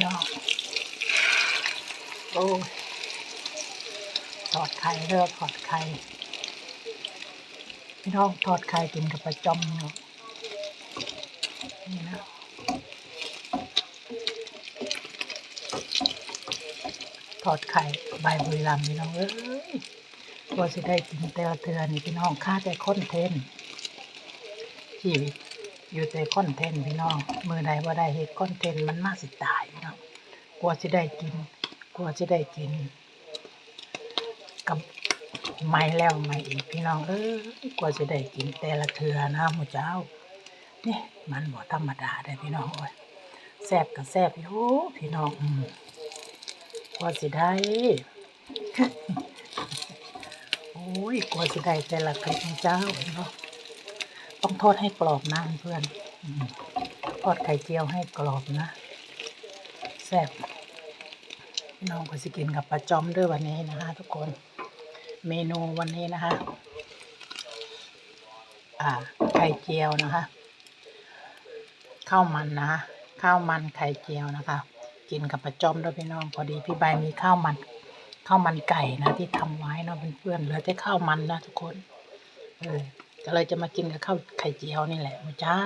เนาะโอ้ยทอดไข่เลือกทอดไข่พี่น้องทอดไข่กินกับปลาจอมเนาะนี่นะทอดไข่ใบบุรีรัมย์พี่น้องเอ้ย กว่าสิได้กินแต่ละเทือนี่พี่น้องค่าแต่คอนเทนต์ชีวิตอยู่แต่คอนเทนต์พี่น้องมือใดว่าได้เฮ็ดคอนเทนต์มันมาสิตายพี่น้องกว่าสิได้กินกว่าสิได้กินกับไม่แล้วไม่อีกพี่น้องเอ้ยกว่าจะได้กินแต่ละเทือนะหมูเจ้านี่มันบ่ธรรมดาได้พี่น้องโอ้ยแซ่บกับแซ่บอยู่พี่น้องอืมกว่าสิได้ ยกว่าสิได้แต่ละคลิปเจ้าเน้องต้องทอดให้กรอบนะเพื่อนทอดไข่เจียวให้กรอบนะแซ่บน้องก็สิกินกับปลาจอมด้วยวันนี้นะคะทุกคนเมนูวันนี้นะคะอ่าไข่เจียวนะคะข้าวมันนะข้าวมันไข่เจียวนะคะ กินกับปลาจอมด้วยพี่น้องพอดีพี่ใบมีข้าวมัน ข้าวมันไก่นะที่ทำไว้เนาะเพื่อนๆเหลือแต่ข้าวมันนะทุกคน เออก็เลยจะมากินกับข้าวไข่เจียวนี่แหละมื้อเจ้า